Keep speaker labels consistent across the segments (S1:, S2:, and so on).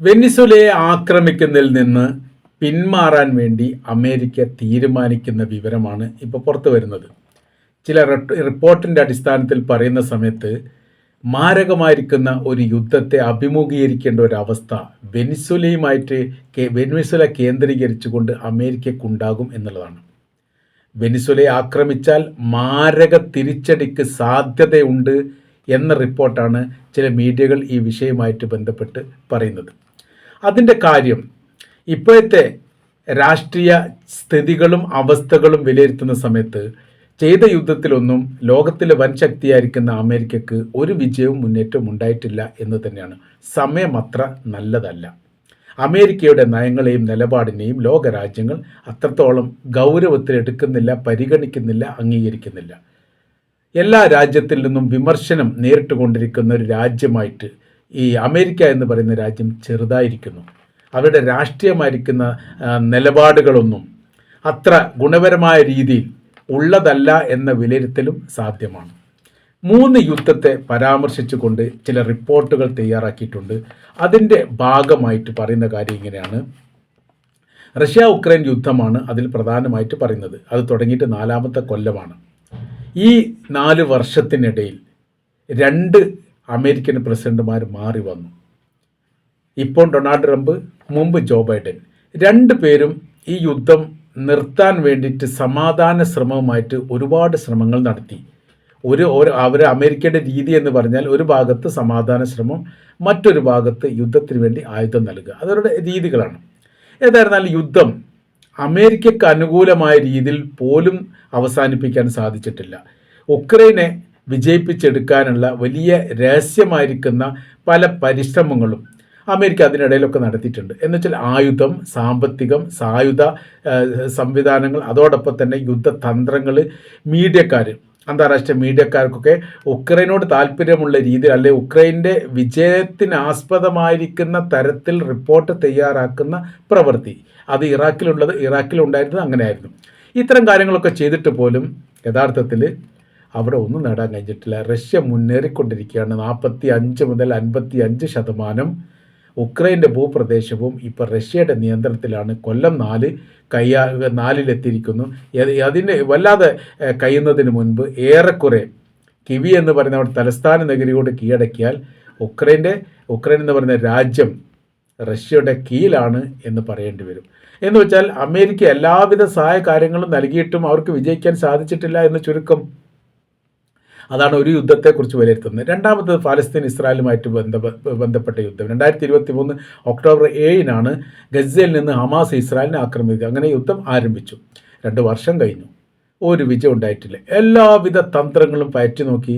S1: വെനിസുലയെ ആക്രമിക്കുന്നതിൽ നിന്ന് പിന്മാറാൻ വേണ്ടി അമേരിക്ക തീരുമാനിക്കുന്ന വിവരമാണ് ഇപ്പോൾ പുറത്തു വരുന്നത്. ചില റിപ്പോർട്ടിന്റെ അടിസ്ഥാനത്തിൽ പറയുന്ന സമയത്ത് മാരകമായിരിക്കുന്ന ഒരു യുദ്ധത്തെ അഭിമുഖീകരിക്കേണ്ട ഒരു അവസ്ഥ വെനിസുലയുമായിട്ട് വെനിസുല കേന്ദ്രീകരിച്ചുകൊണ്ട് അമേരിക്കക്കുണ്ടാകും എന്നുള്ളതാണ്. വെനിസുലയെ ആക്രമിച്ചാൽ മാരക തിരിച്ചടിക്ക് സാധ്യതയുണ്ട് എന്ന റിപ്പോർട്ടാണ് ചില മീഡിയകൾ ഈ വിഷയവുമായിട്ട് ബന്ധപ്പെട്ട് പറയുന്നത്. അതിന്റെ കാര്യം ഇപ്പോഴത്തെ രാഷ്ട്രീയ സ്ഥിതികളും അവസ്ഥകളും വിലയിരുത്തുന്ന സമയത്ത് ചെയ്ത യുദ്ധത്തിലൊന്നും ലോകത്തിലെ വൻ ശക്തിയായിരിക്കുന്ന അമേരിക്കക്ക് ഒരു വിജയവും മുന്നേറ്റവും ഉണ്ടായിട്ടില്ല എന്ന് തന്നെയാണ്. സമയം അത്ര നല്ലതല്ല. അമേരിക്കയുടെ നയങ്ങളെയും നിലപാടിനെയും ലോകരാജ്യങ്ങൾ അത്രത്തോളം ഗൗരവത്തിൽ എടുക്കുന്നില്ല പരിഗണിക്കുന്നില്ല അംഗീകരിക്കുന്നില്ല. എല്ലാ രാജ്യത്തിൽ നിന്നും വിമർശനം നേരിട്ടുകൊണ്ടിരിക്കുന്ന ഒരു രാജ്യമായിട്ട് ഈ അമേരിക്ക എന്ന് പറയുന്ന രാജ്യം ചെറുതായിരിക്കുന്നു. അവരുടെ രാഷ്ട്രീയമായിരിക്കുന്ന നിലപാടുകളൊന്നും അത്ര ഗുണപരമായ രീതിയിൽ ഉള്ളതല്ല എന്ന വിലയിരുത്തലും സാധ്യമാണ്. മൂന്ന് യുദ്ധത്തെ പരാമർശിച്ചുകൊണ്ട് ചില റിപ്പോർട്ടുകൾ തയ്യാറാക്കിയിട്ടുണ്ട്. അതിന്റെ ഭാഗമായിട്ട് പറയുന്ന കാര്യം ഇങ്ങനെയാണ്. റഷ്യ ഉക്രൈൻ യുദ്ധമാണ് അതിൽ പ്രധാനമായിട്ട് പറയുന്നത്. അത് തുടങ്ങിയിട്ട് നാലാമത്തെ കൊല്ലമാണ്. ഈ നാല് വർഷത്തിനിടയിൽ രണ്ട് അമേരിക്കൻ പ്രസിഡന്റുമാർ മാറി വന്നു. ഇപ്പോൾ ഡൊണാൾഡ് ട്രംപ് മുമ്പ് ജോ ബൈഡൻ രണ്ടു പേരും ഈ യുദ്ധം നിർത്താൻ വേണ്ടിയിട്ട് സമാധാന ശ്രമവുമായിട്ട് ഒരുപാട് ശ്രമങ്ങൾ നടത്തി. ഒരു ഒരു അവർ അമേരിക്കയുടെ രീതി എന്ന് പറഞ്ഞാൽ ഒരു ഭാഗത്ത് സമാധാന ശ്രമം മറ്റൊരു ഭാഗത്ത് യുദ്ധത്തിന് വേണ്ടി ആയുധം നൽകുക. അതവരുടെ രീതികളാണ്. ഏതായിരുന്നാലും യുദ്ധം അമേരിക്കക്ക് അനുകൂലമായ രീതിയിൽ പോലും അവസാനിപ്പിക്കാൻ സാധിച്ചിട്ടില്ല. ഉക്രൈനെ വിജയിപ്പിച്ചെടുക്കാനുള്ള വലിയ രഹസ്യമായിരിക്കുന്ന പല പരിശ്രമങ്ങളും അമേരിക്ക അതിനിടയിലൊക്കെ നടത്തിയിട്ടുണ്ട്. എന്നുവെച്ചാൽ ആയുധം സാമ്പത്തികം സായുധ സംവിധാനങ്ങൾ അതോടൊപ്പം തന്നെ യുദ്ധതന്ത്രങ്ങൾ മീഡിയക്കാർ അന്താരാഷ്ട്ര മീഡിയക്കാർക്കൊക്കെ ഉക്രൈനോട് താല്പര്യമുള്ള രീതിയിൽ അല്ലെ ഉക്രൈന്റെ വിജയത്തിന് ആസ്പദമായിരിക്കുന്ന തരത്തിൽ റിപ്പോർട്ട് തയ്യാറാക്കുന്ന പ്രവൃത്തി. അത് ഇറാഖിലുള്ളത് ഇറാഖിലുണ്ടായിരുന്നത് അങ്ങനെയായിരുന്നു. ഇത്തരം കാര്യങ്ങളൊക്കെ ചെയ്തിട്ട് പോലും യഥാർത്ഥത്തിൽ അവിടെ ഒന്നും നേടാൻ കഴിഞ്ഞിട്ടില്ല. റഷ്യ മുന്നേറിക്കൊണ്ടിരിക്കുകയാണ്. നാൽപ്പത്തി അഞ്ച് മുതൽ അൻപത്തി അഞ്ച് ശതമാനം ഉക്രൈന്റെ ഭൂപ്രദേശവും ഇപ്പോൾ റഷ്യയുടെ നിയന്ത്രണത്തിലാണ്. കൊല്ലം നാല് കയ്യാ നാലിലെത്തിയിരിക്കുന്നു. അതിനെ വല്ലാതെ കഴിയുന്നതിന് മുൻപ് ഏറെക്കുറെ കിവി എന്ന് പറയുന്ന അവിടെ തലസ്ഥാന നഗരിയോട് കീഴടക്കിയാൽ ഉക്രൈന്റെ ഉക്രൈൻ എന്ന് പറയുന്ന രാജ്യം റഷ്യയുടെ കീഴിലാണ് എന്ന് പറയേണ്ടി വരും. എന്ന് വെച്ചാൽ അമേരിക്ക എല്ലാവിധ സഹായ കാര്യങ്ങളും നൽകിയിട്ടും അവർക്ക് വിജയിക്കാൻ സാധിച്ചിട്ടില്ല എന്ന് ചുരുക്കം അതാണ് ഒരു യുദ്ധത്തെക്കുറിച്ച് വിലയിരുത്തുന്നത്. രണ്ടാമത്തത് ഫലസ്തീൻ ഇസ്രായേലുമായിട്ട് ബന്ധ ബന്ധപ്പെട്ട യുദ്ധം. രണ്ടായിരത്തി ഇരുപത്തി മൂന്ന് ഒക്ടോബർ ഏഴിനാണ് ഗസയിൽ നിന്ന് ഹമാസ് ഇസ്രായേലിനെ ആക്രമിക്കുക. അങ്ങനെ യുദ്ധം ആരംഭിച്ചു. രണ്ട് വർഷം കഴിഞ്ഞു. ഒരു വിജയം ഉണ്ടായിട്ടില്ല. എല്ലാവിധ തന്ത്രങ്ങളും പയറ്റി നോക്കി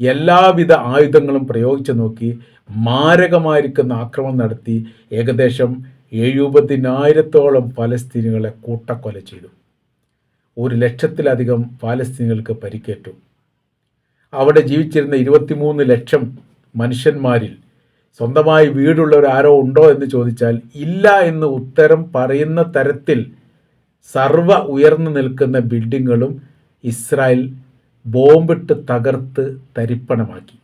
S1: എല്ലാവിധ ആയുധങ്ങളും പ്രയോഗിച്ചു നോക്കി മാരകമായിരിക്കുന്ന ആക്രമണം നടത്തി ഏകദേശം എഴുപതിനായിരത്തോളം ഫലസ്തീനുകളെ കൂട്ടക്കൊല ചെയ്തു. ഒരു ലക്ഷത്തിലധികം ഫലസ്തീനുകൾക്ക് പരിക്കേറ്റു. അവിടെ ജീവിച്ചിരുന്ന ഇരുപത്തിമൂന്ന് ലക്ഷം മനുഷ്യന്മാരിൽ സ്വന്തമായി വീടുള്ളവർ ആരോ ഉണ്ടോ എന്ന് ചോദിച്ചാൽ ഇല്ല എന്ന് ഉത്തരം പറയുന്ന തരത്തിൽ സർവ ഉയർന്നു നിൽക്കുന്ന ബിൽഡിങ്ങുകളും ഇസ്രായേൽ ബോംബിട്ട് തകർത്ത് തരിപ്പണമാക്കി.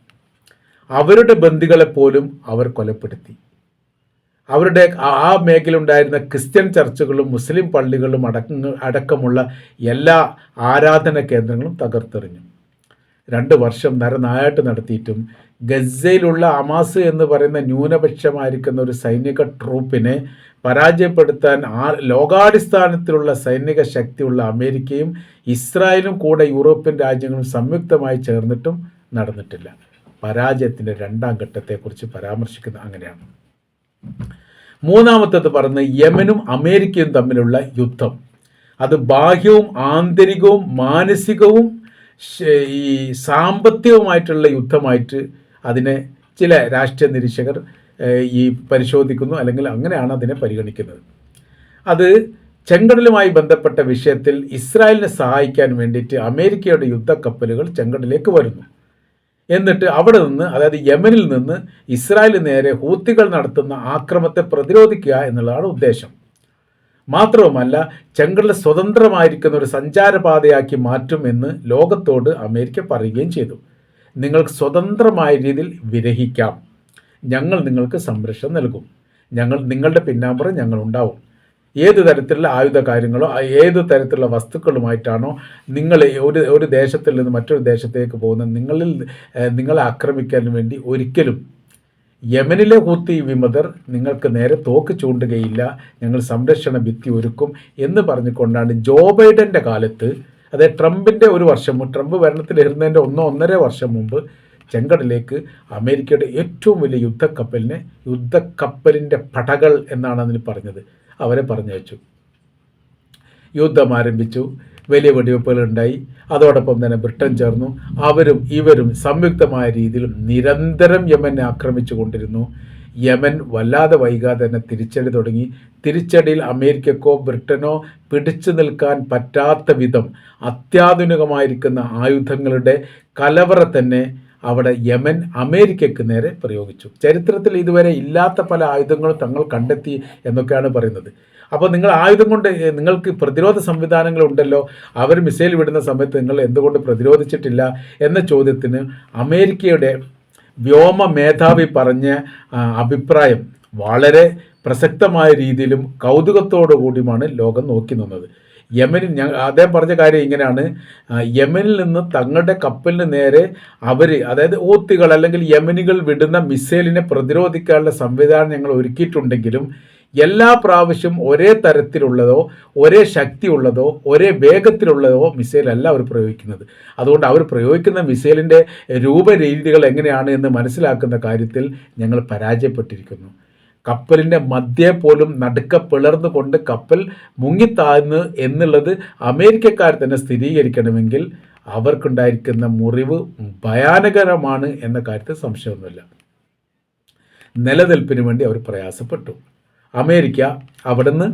S1: അവരുടെ ബന്ധികളെ ബന്ദികളെപ്പോലും അവർ കൊലപ്പെടുത്തി. അവരുടെ ആ ആ മേഖല ഉണ്ടായിരുന്ന ക്രിസ്ത്യൻ ചർച്ചുകളും മുസ്ലിം പള്ളികളും അടക്ക അടക്കമുള്ള എല്ലാ ആരാധന കേന്ദ്രങ്ങളും തകർത്തെറിഞ്ഞു. രണ്ട് വർഷം നരനായാട്ട് നടത്തിയിട്ടും ഗസയിലുള്ള അമാസ് എന്ന് പറയുന്ന ന്യൂനപക്ഷമായിരിക്കുന്ന ഒരു സൈനിക ട്രൂപ്പിനെ പരാജയപ്പെടുത്താൻ ആ ലോകാടിസ്ഥാനത്തിലുള്ള സൈനിക ശക്തിയുള്ള അമേരിക്കയും ഇസ്രായേലും കൂടെ യൂറോപ്യൻ രാജ്യങ്ങളും സംയുക്തമായി ചേർന്നിട്ടും നടന്നിട്ടില്ല. പരാജയത്തിന്റെ രണ്ടാം ഘട്ടത്തെക്കുറിച്ച് പരാമർശിക്കുന്നത് അങ്ങനെയാണ്. മൂന്നാമത്തത് പറഞ്ഞ് യമനും അമേരിക്കയും തമ്മിലുള്ള യുദ്ധം. അത് ബാഹ്യവും ആന്തരികവും മാനസികവും ഈ സാമ്പത്തികമായിട്ടുള്ള യുദ്ധമായിട്ട് അതിനെ ചില രാഷ്ട്രീയ നിരീക്ഷകർ ഈ പരിശോധിക്കുന്നു അല്ലെങ്കിൽ അങ്ങനെയാണ് അതിനെ പരിഗണിക്കുന്നത്. അത് ചെങ്കടലുമായി ബന്ധപ്പെട്ട വിഷയത്തിൽ ഇസ്രായേലിനെ സഹായിക്കാൻ വേണ്ടിയിട്ട് അമേരിക്കയുടെ യുദ്ധക്കപ്പലുകൾ ചെങ്കടലിലേക്ക് വരുന്നു. എന്നിട്ട് അവിടെ നിന്ന് അതായത് യമനിൽ നിന്ന് ഇസ്രായേലിന് നേരെ ഹൂത്തികൾ നടത്തുന്ന ആക്രമത്തെ പ്രതിരോധിക്കുക എന്നുള്ളതാണ് ഉദ്ദേശം. മാത്രവുമല്ല ചെങ്കടൽ സ്വതന്ത്രമായിരിക്കുന്ന ഒരു സഞ്ചാരപാതയാക്കി മാറ്റുമെന്ന് ലോകത്തോട് അമേരിക്ക പറയുകയും ചെയ്തു. നിങ്ങൾക്ക് സ്വതന്ത്രമായ രീതിയിൽ വിരഹിക്കാം. ഞങ്ങൾ നിങ്ങൾക്ക് സംരക്ഷണം നൽകും. ഞങ്ങൾ നിങ്ങളുടെ പിന്നാമ്പുറം ഞങ്ങൾ ഉണ്ടാവും. ഏത് തരത്തിലുള്ള ആയുധ കാര്യങ്ങളോ ഏത് തരത്തിലുള്ള വസ്തുക്കളുമായിട്ടാണോ നിങ്ങൾ ഒരു ഒരു ദേശത്തിൽ നിന്ന് മറ്റൊരു ദേശത്തേക്ക് പോകുന്ന നിങ്ങളിൽ നിങ്ങളെ ആക്രമിക്കാൻ വേണ്ടി ഒരിക്കലും യമനിലെ ഹൂത്തി വിമതർ നിങ്ങൾക്ക് നേരെ തോക്ക് ചൂണ്ടുകയില്ല ഞങ്ങൾ സംരക്ഷണ ഭിത്തി ഒരുക്കും എന്ന് പറഞ്ഞുകൊണ്ടാണ് ജോ ബൈഡന്റെ കാലത്ത് അതായത് ട്രംപിന്റെ ഒരു വർഷം ട്രംപ് ഭരണത്തിലിരുന്നതിന്റെ ഒന്നോ ഒന്നര വർഷം മുമ്പ് ചെങ്കടലേക്ക് അമേരിക്കയുടെ ഏറ്റവും വലിയ യുദ്ധക്കപ്പലിനെ യുദ്ധക്കപ്പലിന്റെ പടകൾ എന്നാണ് അതിന് പറഞ്ഞത്. അവരെ പറഞ്ഞയച്ചു. യുദ്ധം ആരംഭിച്ചു. വലിയ വെടിവെപ്പുകൾ ഉണ്ടായി അതോടൊപ്പം തന്നെ ബ്രിട്ടൻ ചേർന്നു. അവരും ഇവരും സംയുക്തമായ രീതിയിൽ നിരന്തരം യമനെ ആക്രമിച്ചു കൊണ്ടിരുന്നു. യമൻ വല്ലാതെ വൈകാതെ തന്നെ തിരിച്ചടി തുടങ്ങി. തിരിച്ചടിയിൽ അമേരിക്കക്കോ ബ്രിട്ടനോ പിടിച്ചു നിൽക്കാൻ പറ്റാത്ത വിധം അത്യാധുനികമായിരിക്കുന്ന ആയുധങ്ങളുടെ കലവറ തന്നെ അവിടെ യമൻ അമേരിക്കയ്ക്ക് നേരെ പ്രയോഗിച്ചു. ചരിത്രത്തിൽ ഇതുവരെ ഇല്ലാത്ത പല ആയുധങ്ങളും തങ്ങൾ കണ്ടെത്തി എന്നൊക്കെയാണ് പറയുന്നത്. അപ്പോൾ നിങ്ങൾ ആയുധം കൊണ്ട് നിങ്ങൾക്ക് പ്രതിരോധ സംവിധാനങ്ങൾ ഉണ്ടല്ലോ. അവർ മിസൈൽ വിടുന്ന സമയത്ത് നിങ്ങൾ എന്തുകൊണ്ട് പ്രതിരോധിച്ചിട്ടില്ല എന്ന ചോദ്യത്തിന് അമേരിക്കയുടെ വ്യോമ മേധാവി പറഞ്ഞ അഭിപ്രായം വളരെ പ്രസക്തമായ രീതിയിലും കൗതുകത്തോടു കൂടിയുമാണ് ലോകം നോക്കി നിന്നത്. യമനിൽ ഞാൻ അദ്ദേഹം പറഞ്ഞ കാര്യം ഇങ്ങനെയാണ്. യമനിൽ നിന്ന് തങ്ങളുടെ കപ്പലിന് നേരെ അവർ അതായത് ഊത്തികൾ അല്ലെങ്കിൽ യമനികൾ വിടുന്ന മിസൈലിനെ പ്രതിരോധിക്കാനുള്ള സംവിധാനം ഞങ്ങൾ ഒരുക്കിയിട്ടുണ്ടെങ്കിലും എല്ലാ പ്രാവശ്യം ഒരേ തരത്തിലുള്ളതോ ഒരേ ശക്തിയുള്ളതോ ഒരേ വേഗത്തിലുള്ളതോ മിസൈലല്ല അവർ പ്രയോഗിക്കുന്നത്. അതുകൊണ്ട് അവർ പ്രയോഗിക്കുന്ന മിസൈലിന്റെ രൂപരീതികൾ എങ്ങനെയാണ് എന്ന് മനസ്സിലാക്കുന്ന കാര്യത്തിൽ ഞങ്ങൾ പരാജയപ്പെട്ടിരിക്കുന്നു. കപ്പലിന്റെ മധ്യേ പോലും നടുക്ക പിളർന്നുകൊണ്ട് കപ്പൽ മുങ്ങിത്താഴ്ന്നു എന്നുള്ളത് അമേരിക്കക്കാർ തന്നെ സ്ഥിരീകരിക്കണമെങ്കിൽ അവർക്കുണ്ടായിരിക്കുന്ന മുറിവ് ഭയാനകരമാണ് എന്ന കാര്യത്തിൽ സംശയമൊന്നുമില്ല. നിലനിൽപ്പിന് വേണ്ടി അവർ പ്രയാസപ്പെട്ടു. അമേരിക്ക അവിടുന്ന്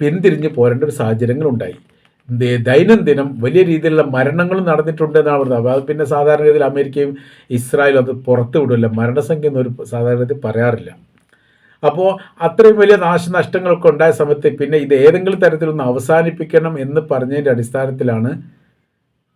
S1: പിന്തിരിഞ്ഞ് പോരേണ്ട ഒരു സാഹചര്യങ്ങളുണ്ടായി. ദൈനംദിനം വലിയ രീതിയിലുള്ള മരണങ്ങളും നടന്നിട്ടുണ്ട് എന്നാണ് പറയുന്നത് അത് പിന്നെ സാധാരണ രീതിയിൽ അമേരിക്കയും ഇസ്രായേലും അത് പുറത്തു വിടില്ല. മരണസംഖ്യ സാധാരണ രീതിയിൽ പറയാറില്ല. അപ്പോൾ അത്രയും വലിയ നാശനഷ്ടങ്ങളൊക്കെ ഉണ്ടായ സമയത്ത് പിന്നെ ഇത് ഏതെങ്കിലും തരത്തിലൊന്ന് അവസാനിപ്പിക്കണം എന്ന് പറഞ്ഞതിന്റെ അടിസ്ഥാനത്തിലാണ്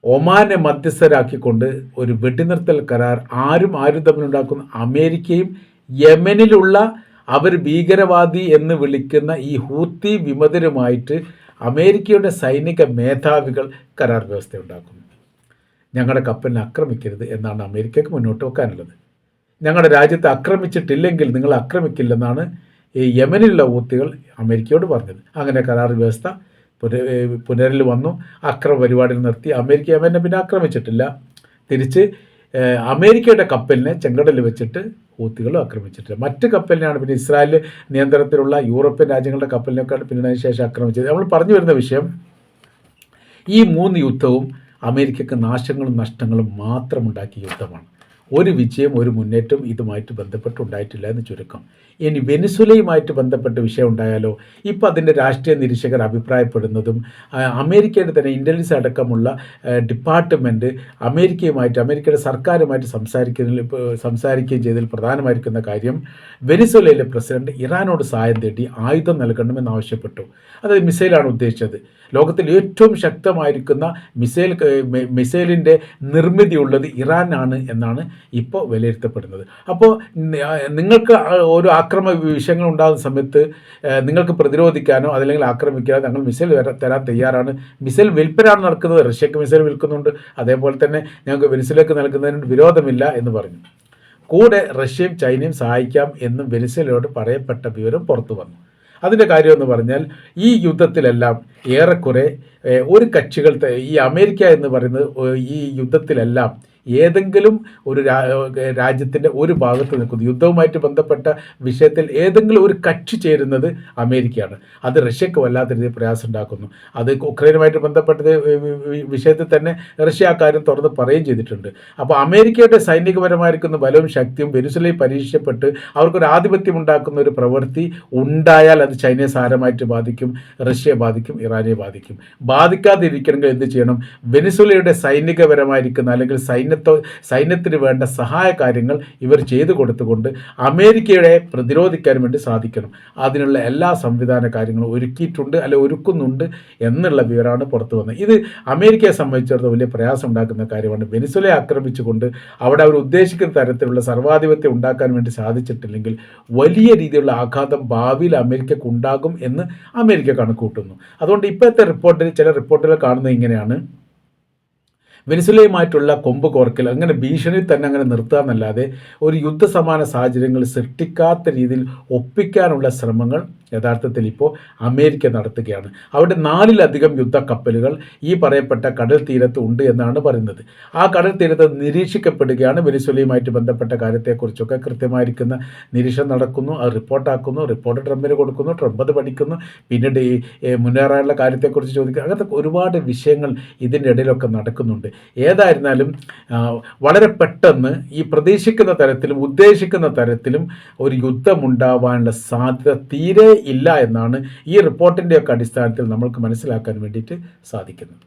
S1: ഒമാനെ മധ്യസ്ഥരാക്കിക്കൊണ്ട് ഒരു വെടിനിർത്തൽ കരാർ ആരും ആരും തമ്മിലുണ്ടാക്കുന്ന അമേരിക്കയും യമനിലുള്ള അവർ ഭീകരവാദി എന്ന് വിളിക്കുന്ന ഈ ഹൂത്തി വിമതരുമായിട്ട് അമേരിക്കയുടെ സൈനിക മേധാവികൾ കരാർ വ്യവസ്ഥ ഉണ്ടാക്കുന്നു ഞങ്ങളുടെ കപ്പലിനെ ആക്രമിക്കരുത് എന്നാണ് അമേരിക്കയ്ക്ക് മുന്നോട്ട് വെക്കാനുള്ളത്. ഞങ്ങളുടെ രാജ്യത്തെ ആക്രമിച്ചിട്ടില്ലെങ്കിൽ നിങ്ങൾ ആക്രമിക്കില്ലെന്നാണ് ഈ യമനിലുള്ള ഊത്തികൾ അമേരിക്കയോട് പറഞ്ഞത്. അങ്ങനെ കരാർ വ്യവസ്ഥ പുന പുനരിൽ വന്നു. അക്രമ പരിപാടികൾ നിർത്തി. അമേരിക്ക യമനെ പിന്നെ ആക്രമിച്ചിട്ടില്ല. തിരിച്ച് അമേരിക്കയുടെ കപ്പലിനെ ചെങ്കടലിൽ വെച്ചിട്ട് ഹൂത്തികളും ആക്രമിച്ചിട്ടില്ല മറ്റ് കപ്പലിനെയാണ് പിന്നെ ഇസ്രായേൽ നിയന്ത്രണത്തിലുള്ള യൂറോപ്യൻ രാജ്യങ്ങളുടെ കപ്പലിനൊക്കെയാണ് പിന്നീട് ശേഷം ആക്രമിച്ചത്. നമ്മൾ പറഞ്ഞു വരുന്ന വിഷയം ഈ മൂന്ന് യുദ്ധവും അമേരിക്കക്ക് നാശങ്ങളും നഷ്ടങ്ങളും മാത്രമുണ്ടാക്കിയ യുദ്ധമാണ്. ഒരു വിജയം ഒരു മുന്നേറ്റം ഇതുമായിട്ട് ബന്ധപ്പെട്ടുണ്ടായിട്ടില്ല എന്ന് ചുരുക്കം. ഇനി വെനിസുലയുമായിട്ട് ബന്ധപ്പെട്ട വിഷയം ഉണ്ടായാലോ? ഇപ്പോൾ അതിന്റെ രാഷ്ട്രീയ നിരീക്ഷകർ അഭിപ്രായപ്പെടുന്നതും അമേരിക്കയുടെ തന്നെ ഇന്റലിജൻസ് അടക്കമുള്ള ഡിപ്പാർട്ട്മെന്റ് അമേരിക്കയുമായിട്ട് അമേരിക്കയുടെ സർക്കാരുമായിട്ട് സംസാരിക്കുന്നതിൽ ഇപ്പോൾ സംസാരിക്കുകയും ചെയ്തതിൽ പ്രധാനമായിരിക്കുന്ന കാര്യം വെനിസുലയിലെ പ്രസിഡന്റ് ഇറാനോട് സഹായം തേടി ആയുധം നൽകണമെന്ന് ആവശ്യപ്പെട്ടു. അതായത് മിസൈലാണ് ഉദ്ദേശിച്ചത്. ലോകത്തിൽ ഏറ്റവും ശക്തമായിരിക്കുന്ന മിസൈൽ മിസൈലിന്റെ നിർമ്മിതിയുള്ളത് ഇറാനാണ് എന്നാണ് ഇപ്പോൾ വിലയിരുത്തപ്പെടുന്നത്. അപ്പോൾ നിങ്ങൾക്ക് ഒരു ആക്രമ വിഷയങ്ങൾ ഉണ്ടാകുന്ന സമയത്ത് നിങ്ങൾക്ക് പ്രതിരോധിക്കാനോ അതല്ലെങ്കിൽ ആക്രമിക്കാനോ ഞങ്ങൾ മിസൈൽ തരാൻ തയ്യാറാണ്. മിസൈൽ വിൽപ്പനയാണ് നടക്കുന്നത്. റഷ്യക്ക് മിസൈൽ വിൽക്കുന്നുണ്ട്. അതേപോലെ തന്നെ ഞങ്ങൾക്ക് വെനിസിലേക്ക് നൽകുന്നതിന് വിരോധമില്ല എന്ന് പറഞ്ഞു. കൂടെ റഷ്യയും ചൈനയും സഹായിക്കാം എന്നും വെനിസിലോട് പറയപ്പെട്ട വിവരം പുറത്തു വന്നു. അതിന്റെ കാര്യമെന്ന് പറഞ്ഞാൽ ഈ യുദ്ധത്തിലെല്ലാം ഏറെക്കുറെ ഒരു കക്ഷികൾ ഈ അമേരിക്ക എന്ന് പറയുന്നത് ഈ യുദ്ധത്തിലെല്ലാം ഏതെങ്കിലും ഒരു രാജ്യത്തിന്റെ ഒരു ഭാഗത്ത് നിൽക്കുന്നു. യുദ്ധവുമായിട്ട് ബന്ധപ്പെട്ട വിഷയത്തിൽ ഏതെങ്കിലും ഒരു കക്ഷി ചേരുന്നത് അമേരിക്കയാണ്. അത് റഷ്യക്ക് വല്ലാത്ത രീതിയിൽ പ്രയാസം ഉണ്ടാക്കുന്നു. അത് ഉക്രൈനുമായിട്ട് ബന്ധപ്പെട്ടത് വിഷയത്തിൽ തന്നെ റഷ്യ ആ കാര്യം തുറന്ന് പറയുകയും ചെയ്തിട്ടുണ്ട്. അപ്പോൾ അമേരിക്കയുടെ സൈനികപരമായിരിക്കുന്ന ബലവും ശക്തിയും വെനുസലയിൽ പരീക്ഷിക്കപ്പെട്ട് അവർക്കൊരു ആധിപത്യം ഉണ്ടാക്കുന്ന ഒരു പ്രവൃത്തി ഉണ്ടായാൽ അത് ചൈനയെ സാരമായിട്ട് ബാധിക്കും റഷ്യയെ ബാധിക്കും ഇറാൻ ഇറാനെ ബാധിക്കും. ബാധിക്കാതിരിക്കണമെങ്കിൽ എന്ത് ചെയ്യണം? വെനിസുലയുടെ സൈനികപരമായിരിക്കുന്ന അല്ലെങ്കിൽ സൈന്യത്തോ സൈന്യത്തിന് വേണ്ട സഹായ കാര്യങ്ങൾ ഇവർ ചെയ്തു കൊടുത്തുകൊണ്ട് അമേരിക്കയുടെ പ്രതിരോധിക്കാൻ വേണ്ടി സാധിക്കണം. അതിനുള്ള എല്ലാ സംവിധാന കാര്യങ്ങളും ഒരുക്കിയിട്ടുണ്ട് അല്ലെ ഒരുക്കുന്നുണ്ട് എന്നുള്ള വിവരമാണ് പുറത്തു വന്നത്. ഇത് അമേരിക്കയെ സംബന്ധിച്ചിടത്തോളം വലിയ പ്രയാസം ഉണ്ടാക്കുന്ന കാര്യമാണ്. വെനിസുലയെ ആക്രമിച്ചുകൊണ്ട് അവിടെ അവർ ഉദ്ദേശിക്കുന്ന തരത്തിലുള്ള സർവാധിപത്യം ഉണ്ടാക്കാൻ വേണ്ടി സാധിച്ചിട്ടില്ലെങ്കിൽ വലിയ രീതിയിലുള്ള ആഘാതം ഭാവിയിൽ അമേരിക്കക്കുണ്ടാകും എന്ന് അമേരിക്ക കണക്കൂട്ടുന്നു അതുകൊണ്ട് ഇപ്പോഴത്തെ റിപ്പോർട്ടിൽ ചില റിപ്പോർട്ടുകൾ കാണുന്നത് ഇങ്ങനെയാണ്. വെനിസുലയുമായിട്ടുള്ള കൊമ്പ് കോർക്കൽ അങ്ങനെ ഭീഷണി തന്നെ അങ്ങനെ നിർത്തുക എന്നല്ലാതെ ഒരു യുദ്ധസമാന സാഹചര്യങ്ങൾ സൃഷ്ടിക്കാത്ത രീതിയിൽ ഒപ്പിക്കാനുള്ള ശ്രമങ്ങൾ യഥാർത്ഥത്തിൽ ഇപ്പോൾ അമേരിക്ക നടത്തുകയാണ്. അവിടെ നാലിലധികം യുദ്ധക്കപ്പലുകൾ ഈ പറയപ്പെട്ട കടൽ തീരത്ത് ഉണ്ട് എന്നാണ് പറയുന്നത്. ആ കടൽ തീരത്ത് നിരീക്ഷിക്കപ്പെടുകയാണ് വെനിസുലയുമായിട്ട് ബന്ധപ്പെട്ട കാര്യത്തെക്കുറിച്ചൊക്കെ കൃത്യമായിരിക്കുന്ന നിരീക്ഷണം നടക്കുന്നു. അത് റിപ്പോർട്ടാക്കുന്നു. റിപ്പോർട്ട് ട്രംപിന് കൊടുക്കുന്നു. ട്രംപ് അത് പഠിക്കുന്നു. പിന്നീട് ഈ മുന്നേറാനുള്ള കാര്യത്തെക്കുറിച്ച് ചോദിക്കുക അങ്ങനത്തെ ഒരുപാട് വിഷയങ്ങൾ ഇതിന്റെ ഇടയിലൊക്കെ നടക്കുന്നുണ്ട്. ഏതായിരുന്നാലും വളരെ പെട്ടെന്ന് ഈ പ്രതീക്ഷിക്കുന്ന തരത്തിലും ഉദ്ദേശിക്കുന്ന തരത്തിലും ഒരു യുദ്ധമുണ്ടാവാനുള്ള സാധ്യത തീരെ ഇല്ല എന്നാണ് ഈ റിപ്പോർട്ടിന്റെയൊക്കെ അടിസ്ഥാനത്തിൽ നമ്മൾക്ക് മനസ്സിലാക്കാൻ വേണ്ടിയിട്ട് സാധിക്കുന്നത്.